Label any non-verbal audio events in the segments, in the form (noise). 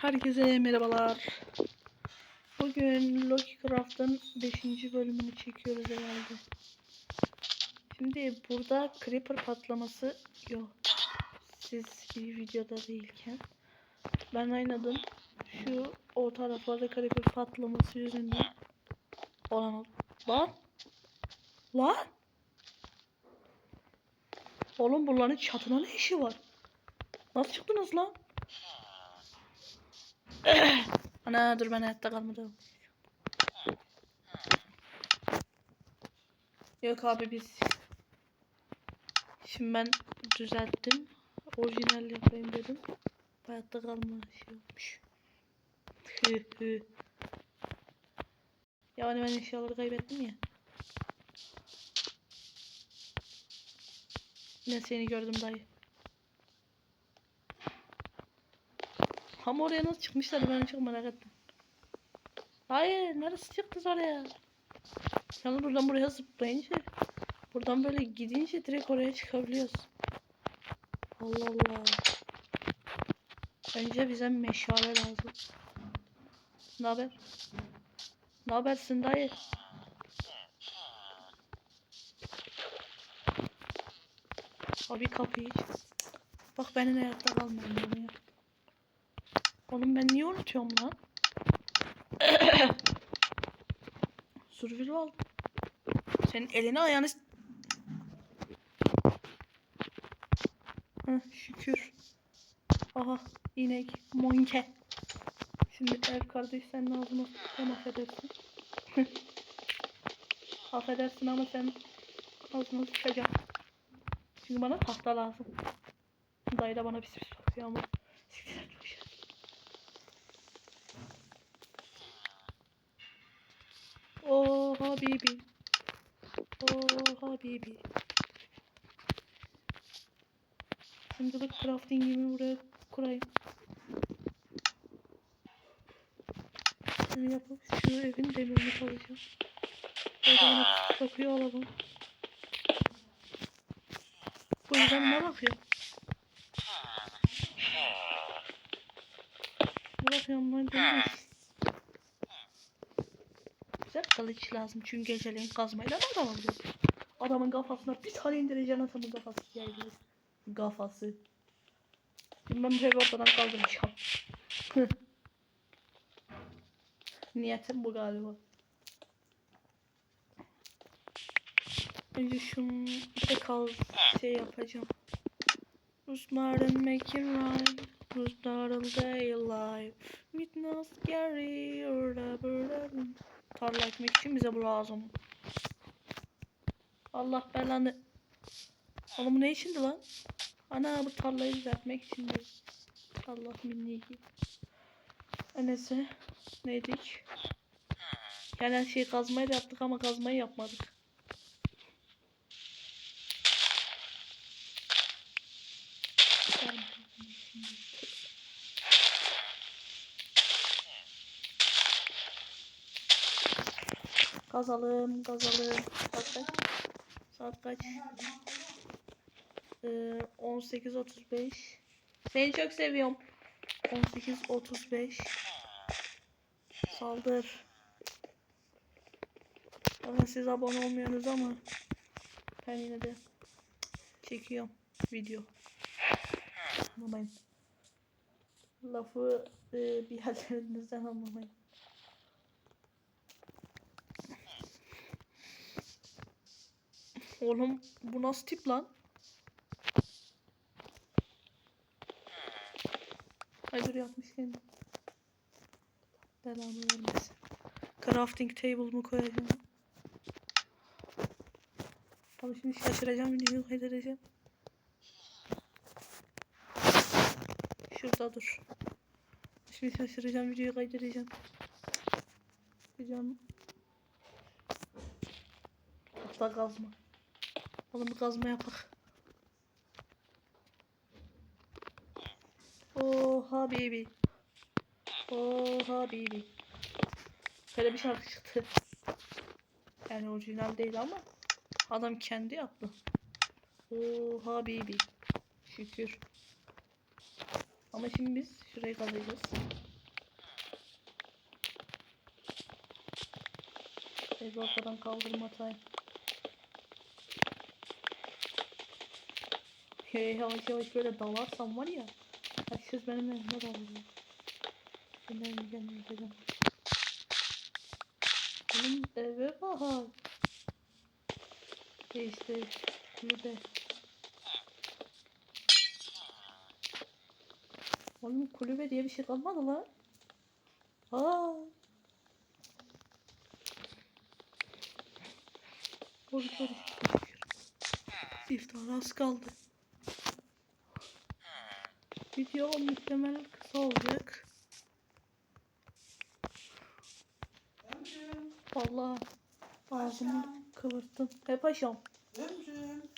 Herkese merhabalar. Bugün Loki Craft'ın 5. bölümünü çekiyoruz herhalde. Şimdi burada Creeper patlaması yok. Siz bir videoda değilken. Ben oynadım. Şu o taraflarda Creeper patlaması yüzünden olan. Lan! Lan! Oğlum bunların çatına ne işi var? Nasıl çıktınız lan? (coughs) Ana dur ben hayatta kalmadım. Yok abi biz Şimdi ben düzelttim. Orijinal yapayım dedim. Hayatta kalma şey olmuş. (laughs) Yani ben eşyaları kaybettim ya. Yine seni gördüm dayı. Ama oraya nasıl çıkmışlar ben çok merak ettim. Hayır neresi çıktı oraya? Yalnız buradan buraya zıplayınca buradan böyle gidince direkt oraya çıkabiliyoruz. Allah Allah. Önce bize meşale lazım. Ne haber? Ne habersin dayı? Abi kapıyı. Bak benim hayatta kalmam bunu ya. Oğlum ben niye unutuyorum lan? (coughs) Survival. Senin elini ayağını... Heh, şükür. Aha inek, monke. Şimdi ev kardeş senin ağzına sıkacağım affedersin. (laughs) affedersin ama sen ağzına sıkacağım. Çünkü bana tahta lazım. Dayı da bana pis pis bakıyor ama. Habibi. Oh Habibi. Şimdi bak craftingimi buraya kurayım. Şunu yapıp şu evin demirini kalacağım. Böyle bana bakıyor alalım. Bu yüzden ne bakıyor? Ne bakıyorum lan dönüyor. Bize kılıç lazım çünkü geceleyin kazmayla da adam alıyor. Adamın kafasına bir tane indireceksin adamın kafası geldi. Kafası. Ben bu evi ortadan kaldıracağım. Niyetim bu galiba. Önce şunu de kal şey yapacağım. Not making right? All day? With no scary Tarla ekmek için bize bu lazım. Allah belanı. Oğlum ne içindi lan? Ana bu tarlayı düzeltmek içindi. Allah minni. Neyse. Neydik? Yani her şeyi kazmayı da yaptık ama kazmayı yapmadık. Kazalım, kazalım. Saat kaç? Saat kaç? Ee, 18.35. Seni çok seviyorum. 18.35. Saldır. Bakın siz abone olmuyorsunuz ama ben yine de çekiyorum video. Anlamayın. Lafı e, bir yerlerinizden anlamayın. Oğlum bu nasıl tip lan? Hayır yapmış kendi. Belamı vermesin. Crafting table mu koyacağım? Abi şimdi şaşıracağım videoyu kaydedeceğim. Şurada dur. Şimdi şaşıracağım videoyu kaydedeceğim. Yapacağım. Hatta kazma. Oğlum kazma yapak. Oha baby. Oha baby. Böyle bir şarkı çıktı. Yani orijinal değil ama adam kendi yaptı. Oha baby. Şükür. Ama şimdi biz şurayı kazacağız. Evi ortadan kaldırma time. Hey, yavaş yavaş böyle dalarsam var ya. Herkes benim evime dalıyor. Ben evime gelmeyeceğim. Oğlum eve bak. Değiş değiş. Kulübe. Oğlum kulübe diye bir şey kalmadı lan. Aa. Oy, oy, İftara az kaldı. Video muhtemelen kısa olacak. Vallahi ağzımı kıvırttım. He paşam.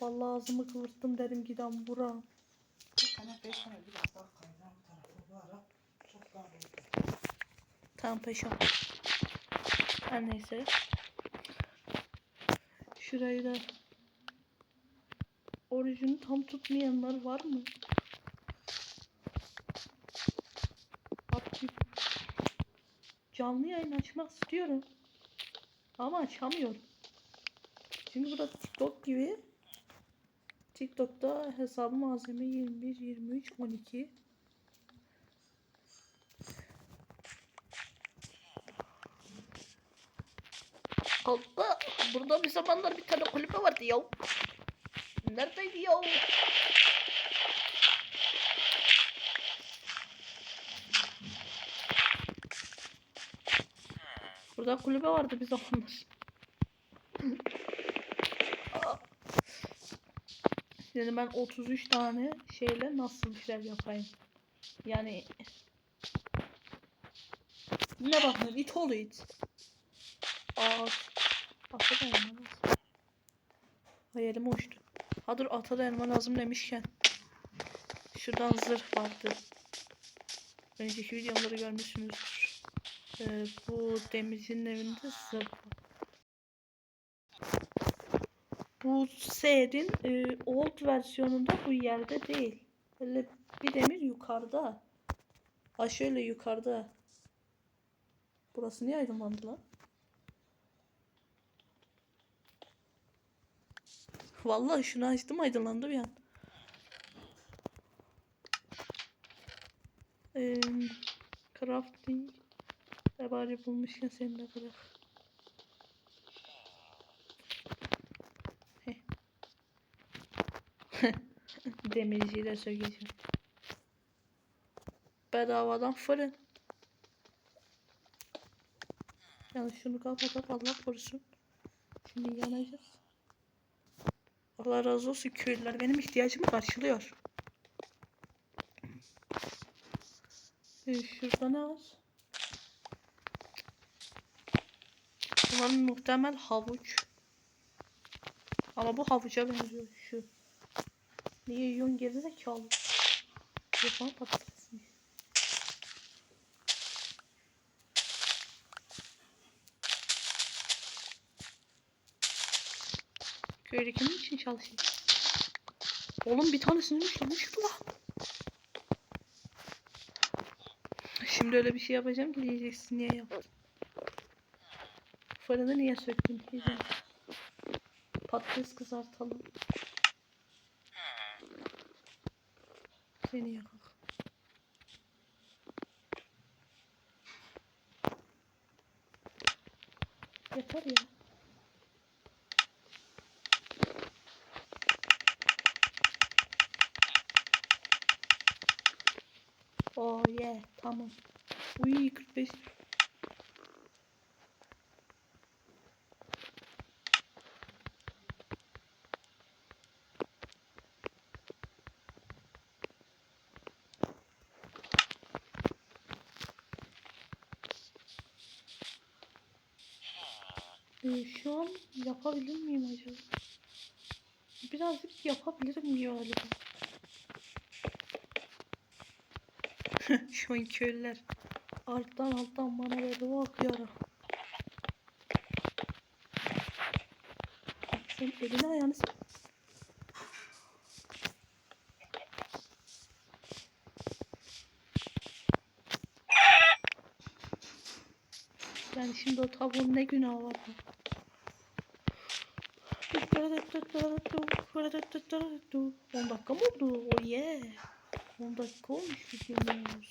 Vallahi ağzımı kıvırttım dedim giden bura. Tamam paşam. Her neyse. Şurayı da orucunu tam tutmayanlar var mı? Bak bir canlı yayın açmak istiyorum. Ama açamıyorum. Çünkü burada TikTok gibi TikTok'ta hesabı malzeme 21, 23, 12. Allah burada bir zamanlar bir tane kulübe vardı ya. Neredeydi ya? Burada kulübe vardı bir zamanlar. Şimdi ben 33 tane şeyle nasıl işler yapayım? Yani ne bakın it ol it. Aa, ata da lazım. Ay elim uçtu. Ha dur ata da lazım demişken. Şuradan zırh vardı. Önceki videoları görmüşsünüzdür. Ee, bu demircinin evinde zırh. Bu serin e, old versiyonunda bu yerde değil. Böyle bir demir yukarıda. Ha şöyle yukarıda. Burası niye aydınlandı lan? Vallahi şunu açtım aydınlandı bir an. Ee, crafting de bari bulmuşken seni de bırak. (laughs) Demirciyi de söyleyeceğim. Bedavadan fırın. Yani şunu kapatak Allah korusun. Şimdi yanacağız. Allah razı olsun köylüler benim ihtiyacımı karşılıyor. Ee, şurada ne var? Bunların muhtemel havuç. Ama bu havuca benziyor şu. Niye yiyorsun gerizekalı? Yok lan patatesmiş. Köyde kimin için çalışıyor? Oğlum bir tanesini düşürmüş lan. Şimdi öyle bir şey yapacağım ki diyeceksin niye yaptın. Fırını niye söktün. Patates kızartalım. Seni yakak. Yeter ya. Oh yeah tamam. Uy 45. Ee, şu an yapabilir miyim acaba? Birazcık yapabilirim galiba. Şu an köylüler alttan alttan bana böyle bakıyor. Sen elini ayağını Yani şimdi o tavuğun ne günahı var? Bu? 10 dakika mı oldu? Oh yeah. 10 dakika olmuş videomuz.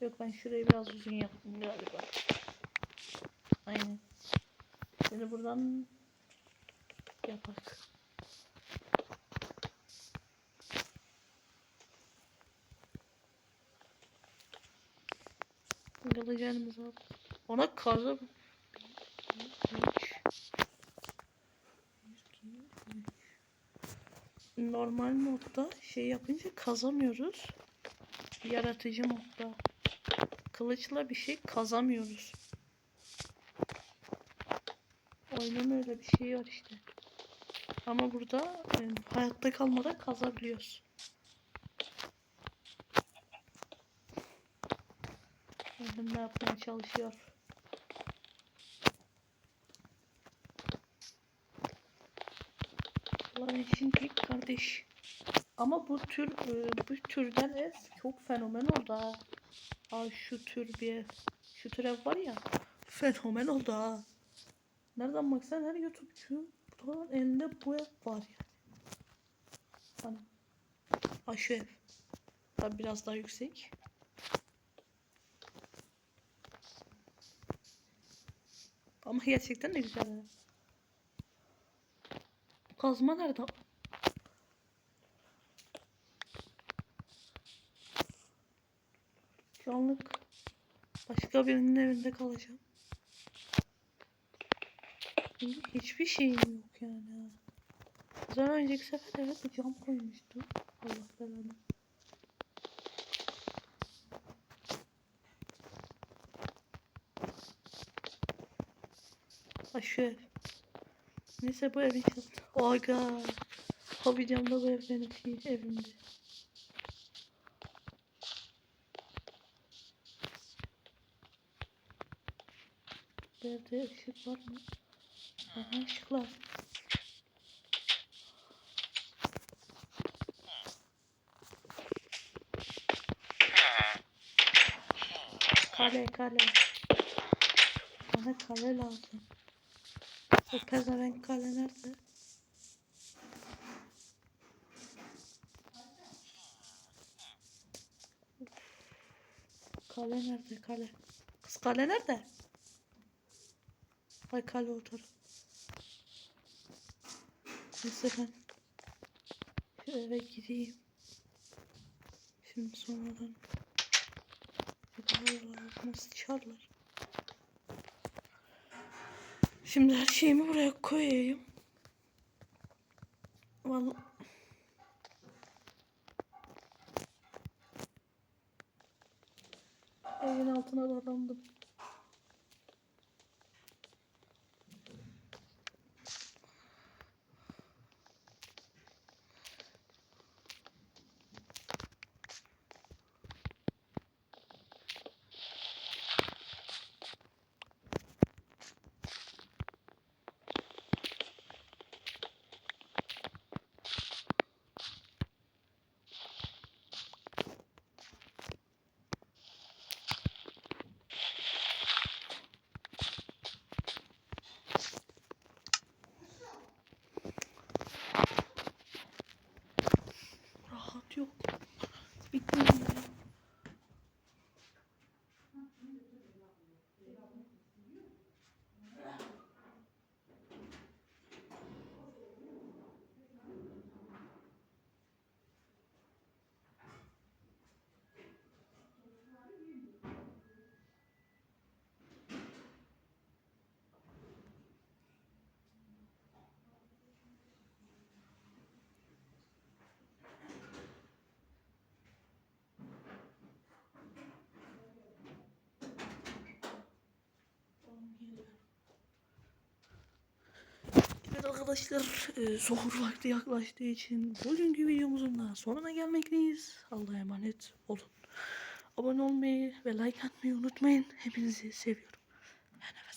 Yok ben şurayı biraz uzun yaptım galiba. Aynen. Şimdi buradan yapak. Kalacağımızı al. Ona kazı. Normal modda şey yapınca kazamıyoruz. Yaratıcı modda. Kılıçla bir şey kazamıyoruz. Oyunun öyle bir şeyi var işte. Ama burada e, hayatta kalmada kazabiliyoruz. Bakın ne yapmaya çalışıyor. Lan şimdilik kardeş. Ama bu tür e, bu türden ev çok fenomen oldu ha. Aa, şu tür bir. Şu tür ev var ya. Fenomen oldu ha. Nereden baksan her YouTube'cu bunun elinde bu ev var yani. Hani. Ha şu ev. Tabi biraz daha yüksek. Ama gerçekten de güzel ev. Kazma nerede? Şu anlık başka birinin evinde kalacağım. Hiçbir şeyim yok yani. Zaten önceki sefer evet bir cam koymuştu. Allah belanı. Ev. Neyse bu evin çatı. Aga. Hobi camda bu ev benim şey, evimde. Evde ışık var mı? Aha ışıklar. Kale kale. Bana kale lazım. Bu pezevenk kale nerede? Kale nerede kale? Kız kale nerede? Ay kale o taraf. Neyse ben şu eve gideyim. Şimdi sonradan yaparlar, nasıl çarlar. Şimdi her şeyimi buraya koyayım. Vallahi Evin altına dadandım. Rahat yok. Bitmiyor ya. Evet arkadaşlar, e, sahur vakti yaklaştığı için bugünkü videomuzun da sonuna gelmekteyiz. Allah'a emanet olun. Abone olmayı ve like atmayı unutmayın. Hepinizi seviyorum. Nefes